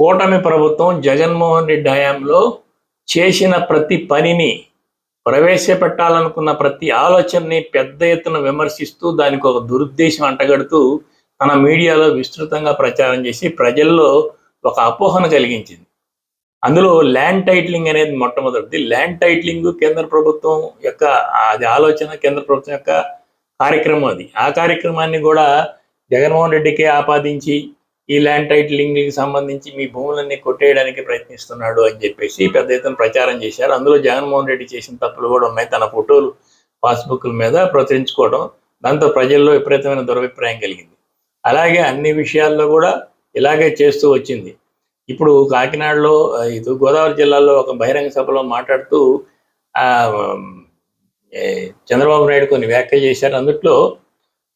కూటమి ప్రభుత్వం జగన్మోహన్ రెడ్డి హయాంలో చేసిన ప్రతి పనిని ప్రవేశపెట్టాలనుకున్న ప్రతి ఆలోచనని పెద్ద ఎత్తున విమర్శిస్తూ దానికి ఒక దురుద్దేశం అంటగడుతూ తన మీడియాలో విస్తృతంగా ప్రచారం చేసి ప్రజల్లో ఒక అపోహను కలిగించింది. అందులో ల్యాండ్ టైటిలింగ్ అనేది మొట్టమొదటిది. ల్యాండ్ టైటిలింగ్ కేంద్ర ప్రభుత్వం యొక్క అది ఆలోచన కేంద్ర ప్రభుత్వం యొక్క కార్యక్రమం అది. ఆ కార్యక్రమాన్ని కూడా జగన్మోహన్ రెడ్డికే ఆపాదించి ఈ ల్యాండ్ టైటిలింగ్కి సంబంధించి మీ భూములన్నీ కొట్టేయడానికి ప్రయత్నిస్తున్నాడు అని చెప్పేసి పెద్ద ఎత్తున ప్రచారం చేశారు. అందులో జగన్మోహన్ రెడ్డి చేసిన తప్పులు కూడా ఉన్నాయి. తన ఫోటోలు పాస్బుక్ల మీద ప్రచురించుకోవడం దాంతో ప్రజల్లో విపరీతమైన దురభిప్రాయం కలిగింది. అలాగే అన్ని విషయాల్లో కూడా ఇలాగే చేస్తూ వచ్చింది. ఇప్పుడు కాకినాడలో ఇది గోదావరి జిల్లాలో ఒక బహిరంగ సభలో మాట్లాడుతూ చంద్రబాబు నాయుడు కొన్ని వ్యాఖ్య చేశారు. అందుట్లో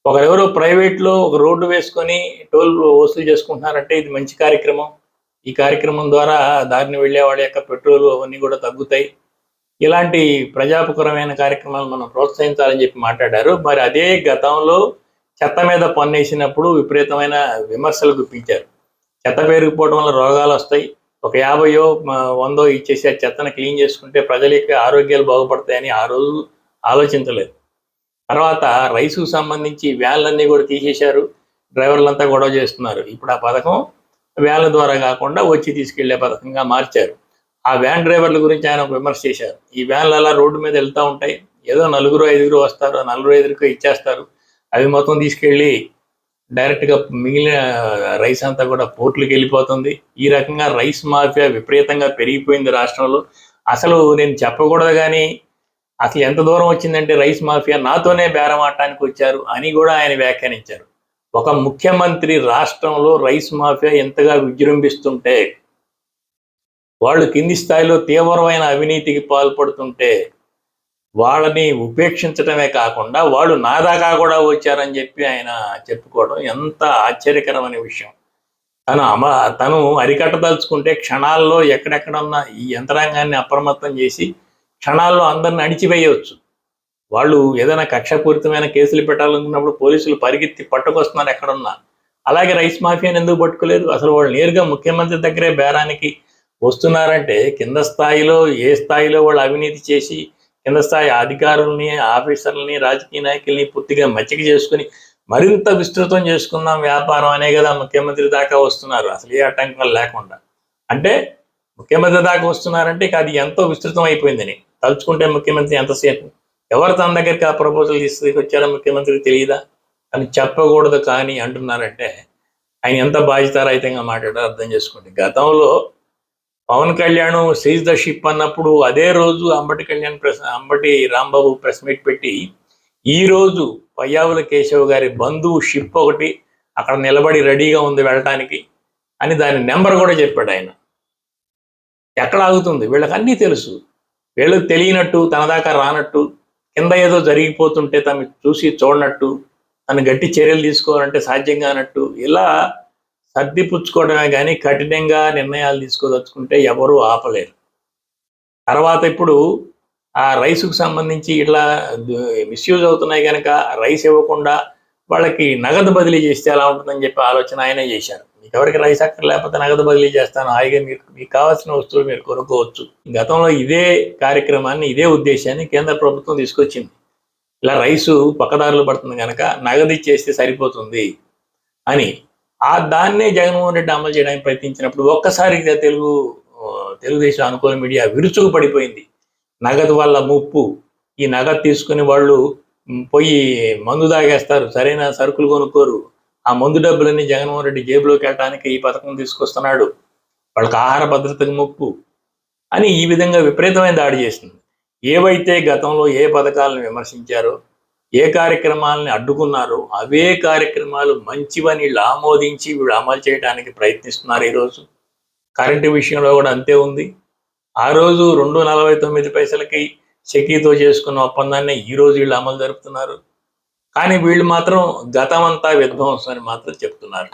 ఒకరెవరో ప్రైవేట్లో ఒక రోడ్డు వేసుకొని టోల్ వసూలు చేసుకుంటున్నారంటే ఇది మంచి కార్యక్రమం. ఈ కార్యక్రమం ద్వారా దారిని వెళ్ళే వాళ్ళ యొక్క పెట్రోల్ అవన్నీ కూడా తగ్గుతాయి. ఇలాంటి ప్రజాపకరమైన కార్యక్రమాలు మనం ప్రోత్సహించాలని చెప్పి మాట్లాడారు. మరి అదే గతంలో చెత్త మీద పన్నేసినప్పుడు విపరీతమైన విమర్శలు గుప్పించారు. చెత్త పెరిగిపోవడం వల్ల రోగాలు వస్తాయి. ఒక యాభయో వందో ఇచ్చేసి ఆ చెత్తను క్లీన్ చేసుకుంటే ప్రజల యొక్క ఆరోగ్యాలు బాగుపడతాయని ఆ రోజు ఆలోచించలేదు. తర్వాత రైసుకు సంబంధించి వ్యాన్లన్నీ కూడా తీసేశారు. డ్రైవర్లంతా గొడవ చేస్తున్నారు. ఇప్పుడు ఆ పథకం వ్యాన్ల ద్వారా కాకుండా వచ్చి తీసుకెళ్ళే పథకంగా మార్చారు. ఆ వ్యాన్ డ్రైవర్ల గురించి ఆయన ఒక విమర్శ చేశారు. ఈ వ్యాన్లు అలా రోడ్డు మీద వెళ్తూ ఉంటాయి. ఏదో నలుగురు ఐదుగురు వస్తారు. ఆ నలుగురు ఐదుగురికి ఇచ్చేస్తారు. అవి మొత్తం తీసుకెళ్ళి డైరెక్ట్గా మిగిలిన రైస్ అంతా కూడా పోర్ట్లకు వెళ్ళిపోతుంది. ఈ రకంగా రైస్ మాఫియా విపరీతంగా పెరిగిపోయింది రాష్ట్రంలో. అసలు నేను చెప్పకూడదు కానీ అసలు ఎంత దూరం వచ్చిందంటే రైస్ మాఫియా నాతోనే బేరం ఆడటానికి వచ్చారు అని కూడా ఆయన వ్యాఖ్యానించారు. ఒక ముఖ్యమంత్రి రాష్ట్రంలో రైస్ మాఫియా ఎంతగా విజృంభిస్తుంటే వాళ్ళు కింది స్థాయిలో తీవ్రమైన అవినీతికి పాల్పడుతుంటే వాళ్ళని ఉపేక్షించడమే కాకుండా వాళ్ళు నా దాకా కూడా వచ్చారని చెప్పి ఆయన చెప్పుకోవడం ఎంత ఆశ్చర్యకరమైన విషయం. తను అమ తను అరికట్టదలుచుకుంటే క్షణాల్లో ఎక్కడెక్కడున్న ఈ యంత్రాంగాన్ని అప్రమత్తం చేసి క్షణాల్లో అందరిని అణిచివేయవచ్చు. వాళ్ళు ఏదైనా కక్షపూరితమైన కేసులు పెట్టాలనుకున్నప్పుడు పోలీసులు పరిగెత్తి పట్టుకొస్తున్నారు ఎక్కడున్నా. అలాగే రైస్ మాఫియాని ఎందుకు పట్టుకోలేదు? అసలు వాళ్ళు నేరుగా ముఖ్యమంత్రి దగ్గరే బేరానికి వస్తున్నారంటే కింద స్థాయిలో ఏ స్థాయిలో వాళ్ళు అవినీతి చేసి కింద స్థాయి అధికారుల్ని ఆఫీసర్లని రాజకీయ నాయకుల్ని పూర్తిగా మచ్చిక చేసుకుని మరింత విస్తృతం చేసుకుందాం వ్యాపారం అనే కదా ముఖ్యమంత్రి దాకా వస్తున్నారు. అసలు ఏ ఆటంకాలు లేకుండా. అంటే ముఖ్యమంత్రి దాకా వస్తున్నారంటే ఇక అది ఎంతో విస్తృతం అయిపోయిందని తలుచుకుంటే ముఖ్యమంత్రి ఎంతసేపు? ఎవరు తన దగ్గరికి ఆ ప్రపోజల్ తీసుకొచ్చారో ముఖ్యమంత్రికి తెలియదా? అని చెప్పకూడదు కానీ అంటున్నారంటే ఆయన ఎంత బాధ్యతారహితంగా మాట్లాడారో అర్థం చేసుకోండి. గతంలో Pawan Kalyan seize the ship అన్నప్పుడు అదే రోజు Ambati Kalyan press Ambati Rambabu press meet పెట్టి ఈ రోజు పయ్యావుల కేశవ్ గారి బంధువు షిప్ ఒకటి అక్కడ నిలబడి రెడీగా ఉంది వెళ్ళటానికి అని దాని నెంబర్ కూడా చెప్పాడు ఆయన. ఎక్కడ ఆగుతుంది? వీళ్ళకి అన్నీ తెలుసు. వీళ్ళకి తెలియనట్టు తన దాకా రానట్టు కింద ఏదో జరిగిపోతుంటే తను చూసి చూడనట్టు తను గట్టి చర్యలు తీసుకోవాలంటే సాధ్యం కానట్టు ఇలా సర్దిపుచ్చుకోవడమే కానీ కఠినంగా నిర్ణయాలు తీసుకోదలుచుకుంటే ఎవరూ ఆపలేరు. తర్వాత ఇప్పుడు ఆ రైసుకు సంబంధించి ఇట్లా మిస్యూజ్ అవుతున్నాయి కనుక రైస్ ఇవ్వకుండా వాళ్ళకి నగదు బదిలీ చేస్తే ఎలా ఉంటుందని చెప్పి ఆలోచన ఆయనే చేశారు. ఎవరికి రైస్ అక్కడ లేకపోతే నగదు బదిలీ చేస్తాను? హాయిగా మీకు మీకు కావాల్సిన వస్తువులు మీరు కొనుక్కోవచ్చు. గతంలో ఇదే కార్యక్రమాన్ని ఇదే ఉద్దేశాన్ని కేంద్ర ప్రభుత్వం తీసుకొచ్చింది. ఇలా రైసు పక్కదారులు పడుతుంది కనుక నగదు ఇచ్చేస్తే సరిపోతుంది అని. ఆ దాన్నే జగన్మోహన్ రెడ్డి అమలు చేయడానికి ప్రయత్నించినప్పుడు ఒక్కసారిగా తెలుగు తెలుగుదేశం అనుకూల మీడియా విరుచుకు పడిపోయింది. నగదు వల్ల ముప్పు. ఈ నగదు తీసుకుని వాళ్ళు పోయి మందు తాగేస్తారు. సరైన సరుకులు కొనుక్కోరు. ఆ మందు డబ్బులన్నీ జగన్మోహన్ రెడ్డి జేబులోకి వెళ్ళడానికి ఈ పథకం తీసుకొస్తున్నాడు. వాళ్ళకి ఆహార భద్రతకు ముప్పు. అని ఈ విధంగా విపరీతమైన దాడి చేసింది. ఏవైతే గతంలో ఏ పథకాలను విమర్శించారో ఏ కార్యక్రమాలని అడ్డుకున్నారో అవే కార్యక్రమాలు మంచివని వీళ్ళు ఆమోదించి వీళ్ళు అమలు చేయడానికి ప్రయత్నిస్తున్నారు ఈరోజు. కరెంటు విషయంలో కూడా అంతే ఉంది. ఆ రోజు రెండు నలభై తొమ్మిది పైసలకి సెకీతో చేసుకున్న ఒప్పందాన్ని ఈ రోజు వీళ్ళు అమలు జరుపుతున్నారు. కానీ వీళ్ళు మాత్రం గతమంతా విధ్వంసం అని మాత్రం చెప్తున్నారు.